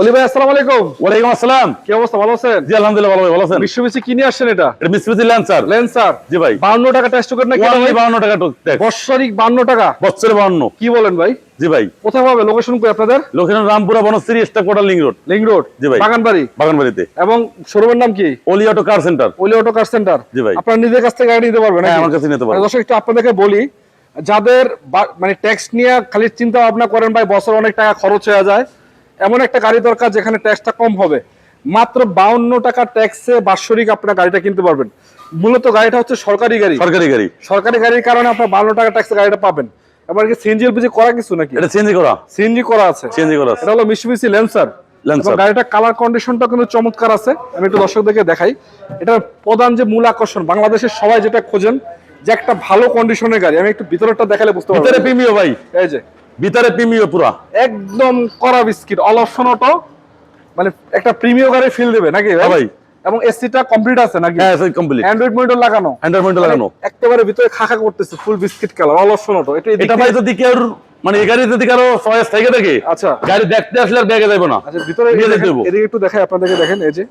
অলি ভাই আসসালামু আলাইকুম। ওয়ালাইকুম আসসালাম। কি অবস্থা ভালো আছেন? জি আলহামদুলিল্লাহ ভালো ভাই ভালো আছেন? বিশ্ববিসি কি নিয়ে আসছেন এটা? এটা মিসমিসি ল্যান্সার। লেন্সার জি ভাই। বান্ন টাকা টেস্ট টিকেট না ওয়ানলি বাউন্ন টাকা ট্যাক্স বৎসরিক বান্ন টাকা। বছরে বাউন্ন কি বলেন ভাই? জি ভাই। কোথায় পাবে লোকেশন কই আপনাদের? লোকেশন রামপুরা বনশ্রী স্টাক কোটাল লিং রোড লিং রোড জি ভাই। বাগানবাড়ি? বাগানবাড়িতে। এবং শোরুমের নাম কি? Oli auto car center Oli auto car center জি ভাই। আপনারা নিজের কাছ থেকে গাড়ি নিতে পারবেন হ্যাঁ আমার কাছে নিতে পারব দর্শক একটু আপনাদেরকে বলি যাদের মানে ট্যাক্স নিয়ে খালি চিন্তা ভাবনা করেন ভাই বছর অনেক টাকা খরচ হয়ে যায়। এমন একটা গাড়ি দরকার যেখানে ট্যাক্সটা কম হবে। মাত্র বাউন্ন টাকা ট্যাক্সে বাৎসরিক আপনার গাড়িটা কিনতে পারবেন। মূলত গাড়িটা হচ্ছে সরকারি গাড়ি। সরকারি গাড়ি। সরকারি গাড়ির কারণে আপনার বাউন্ন টাকা ট্যাক্সে গাড়িটা পাবেন। এবার কি সিএনজি এলপিজি করা কিছু নাকি? এটা চেঞ্জ করা। সিএনজি করা আছে। চেঞ্জ করা আছে। এটা হলো মিশমিশি। এবং গাড়িটা কালার কন্ডিশনটা কিন্তু চমৎকার আছে। আমি একটু দর্শকদেরকে দেখাই। এটা প্রধান যে মূল আকর্ষণ বাংলাদেশের সবাই যেটা খোঁজেন যে একটা ভালো কন্ডিশনের গাড়ি। আমি একটু ভিতরটা দেখালে বুঝতে ভিতরে পারব প্রিমিয় ভাই। এই যে। ভিতরে প্রিমিয় পুরা। একদম কড়া বিস্কিট অল অপশন অটো মানে একটা প্রিমিয়াম গাড়ি ফিল দেবে নাকি হ্যাঁ ভাই। এবং এসিটা কমপ্লিট আছে নাকি? হ্যাঁ সেই কমপ্লিট অ্যান্ড্রয়েড মনিটর লাগানো? অ্যান্ড্রয়েড লাগানো মানে একেবারে ভিতরে খাখা করতেছে full biscuit colour all option auto. এটা এটা ভাই যদি কেউ মানে এই গাড়ি যদি কারও চয়েস থেকে থাকে আচ্ছা। গাড়ি দেখতে আসলে আর ব্যাগে যাবে না। আচ্ছা ভিতরে। এদিকে একটু দেখাই আপনাদেরকে দেখেন এই যে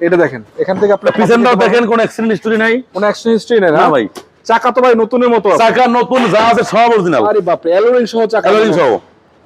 এটা দেখেন। এখান থেকে আপনি পিছনটাও দেখেন কোন অ্যাক্সিডেন্ট হিস্টরি নাই? কোন অ্যাক্সিডেন্ট হিস্টরি নাই না ভাই। চাকা তো ভাই নতুনের মতো চাকা নতুন যা আছে সব অরিজিনাল আরে বাপ রে অ্যালোরিং সহ চাকা কালারিং সহ।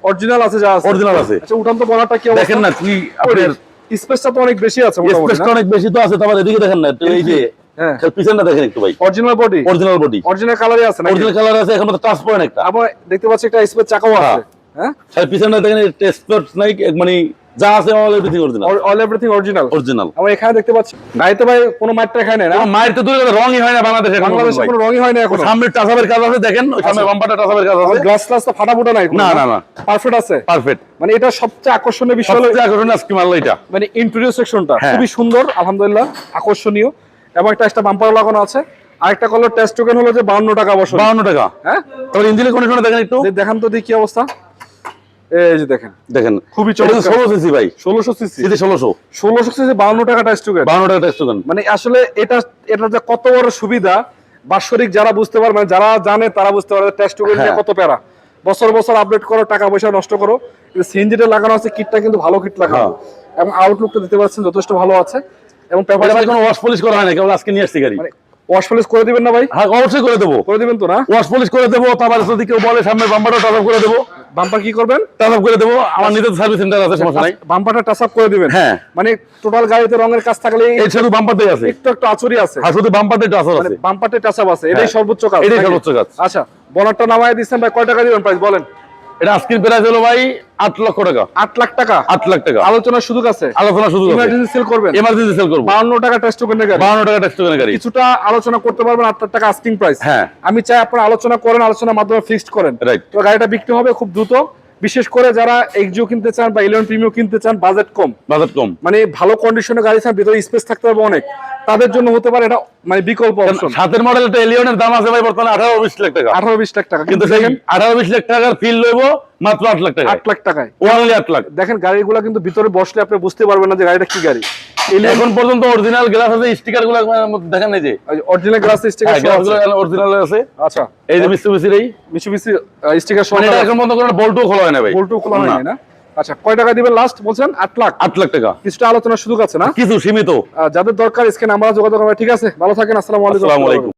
অরিজিনাল আছে যা আছে। অরিজিনাল আছে। আচ্ছা উঠান তো বলাটা কি দেখেন না কি আপনার স্পেসটা তো অনেক বেশি আছে মোটামুটি স্পেসটা অনেক বেশি তো আছে তারপর এদিকে দেখেন না এই যে হ্যাঁ। পিছনটা দেখেন একটু ভাই। Original body original body original কালারই আছে নাকি? অরিজিনাল কালার আছে এখন তো টাচ পয়েন্ট একটা। আবার দেখতে পাচ্ছি একটা স্পেস চাকাও আছে হ্যাঁ? পিছনটা দেখেন টেস্ট নাই মানে যা আছে all everything original all everything original original আমরা এখানে দেখতে পাচ্ছি গাড়িতে ভাই কোনো মাইটটা খায় না। মায়ের তো দূরে রঙই হয় না বাংলাদেশে বাংলাদেশে কোনো রঙই হয় না এখন। সামনে টাসাবের কাজ আছে দেখেন ওই সামনে বাম্পারটা টাসাবের কাজ আছে। গ্লাস গ্লাস তো ফাটা ফুটা নাই না, না, না। পারফেক্ট আছে। পারফেক্ট মানে এটা সবচেয়ে আকর্ষণীয় বিষয় হলো আকর্ষণীয় আজকে এটা। মানে ইন্টেরিয়র সেকশনটা হ্যাঁ। খুবই সুন্দর আলহামদুলিল্লাহ আকর্ষণীয়। এবং একটা একটা বাম্পার লাগানো আছে। আরেকটা কলার টেস্ট টোকেন হলো যে 52 টাকা বছর। বাউন্ন টাকা। হ্যাঁ? তারপর ইঞ্জিনের কন্ডিশন দেখেন একটু। দেখান তো দেখি কি অবস্থা। এই যে দেখেন। দেখেন খুবই চমৎকার। ষোলো সিসি ভাই। 1600 সিসি? সিসি ষোলোশো। 1600 সিসি 52 টাকা টেস্ট টোকেন বাউন্ন টাকা টেস্ট টোকেন মানে আসলে এটা এটা যে কত বড় সুবিধা বাৎসরিক যারা বুঝতে মানে যারা জানে তারা বুঝতে টোকেন হ্যাঁ। কত প্যারা। বছর বছর আপডেট করো টাকা পয়সা নষ্ট করো। সিএনজিটা লাগানো আছে কিটটা কিন্তু ভালো কিট লাগানো। হ্যাঁ। এবং আউটলুকটা দিতে পারছেন যথেষ্ট ভালো আছে। এবং পেপারে কোনো ওয়াশ পলিশ করা হয় না কেবল আজকে নিয়ে আসছি গাড়ি। মানে ওয়াশ পলিশ করে দিবেন না ভাই? হ্যাঁ অবশ্যই করে দেবো। করে দিবেন তো না? ওয়াশ পলিশ করে দেবো তারপর যদি কেউ বলে সামনে টাচ করে দেবো। বাম্পার কি করবেন? টাচ করে দেবো। আমার নিজের সার্ভিস সেন্টার আছে সমস্যা নাই। বাম্পারটা টাচ আপ করে দিবেন। হ্যাঁ। মানে টোটাল গাড়িতে রঙের কাজ থাকলে এই শুধু বাম্পারটাই আছে। একটু একটু আচুরি আছে। আর শুধু বাম্পারটাই টাচ মানে আছে। বাম্পারটা টাচ আপ আছে। এটাই হ্যাঁ। সর্বোচ্চ কাজ এটাই সর্বোচ্চ কাজ। আচ্ছা বনারটা নামায় দিচ্ছেন ভাই কয় টাকা দিবেন প্রাইস বলেন? এটা আজকের প্রাইস হলো ভাই আট লক্ষ টাকা। আট লাখ টাকা? আট লাখ টাকা। আলোচনার সুযোগ আছে? ইমার্জেন্সি সেল করবেন। এমার্জেন্সি সেল করব। বাউন্ন টাকা টেস্ট টোকেন গাড়ি। বাউন্ন টাকা টেস্ট টোকেন গাড়ি। কিছুটা আলোচনা করতে পারবেন আট লাখ টাকা আস্কিং প্রাইস হ্যাঁ। আমি চাই আপনারা আলোচনা করেন আলোচনার মাধ্যমে ফিক্সড করেন। রাইট তো গাড়িটা বিক্রি হবে খুব দ্রুত। বিশেষ করে যারা এক্সিও কিনতে চান বা ইলেভেন প্রিমিও কিনতে চান বাজেট কম। বাজেট কম। মানে ভালো কন্ডিশনের গাড়ি চান ভিতরে স্পেস থাকতে হবে অনেক। তাদের জন্য হতে পারে এটা মানে বিকল্প অপশন সাতের মডেল একটা এলিয়নের দাম আছে ভাই বর্তমানে আঠারো বিশ লাখ টাকা। আঠারো বিশ লাখ টাকা কিন্তু দেখেন আঠারো বিশ লাখ টাকার ফিল লইবো মাত্র আট লাখ টাকা আট লাখ টাকায়। ওনলি আট লাখ। দেখেন গাড়িগুলো কিন্তু ভিতরে বসলে আপনি বুঝতে পারবেন না যে গাড়িটা কি গাড়ি। এখন পর্যন্ত অরিজিনাল গ্লাস আছে স্টিকারগুলো দেখা যে? অরিজিনাল গ্লাস স্টিকার অরিজিনাল আছে। আচ্ছা। এই যে এই। স্টিকার সহ মানে এখন পর্যন্ত কোনো বল্টও খোলা হয় না ভাই। বল্টু খোলা হয় না। আচ্ছা কয় টাকা দিবেন লাস্ট বলছেন? আট লাখ। আট লাখ টাকা। কিছুটা আলোচনার সুযোগ আছে না? কিছু সীমিত। যাদের দরকার স্ক্রিন আমরা যোগাযোগ ঠিক আছে ভালো থাকেন আসসালামাইকুম আসসালামু আলাইকুম।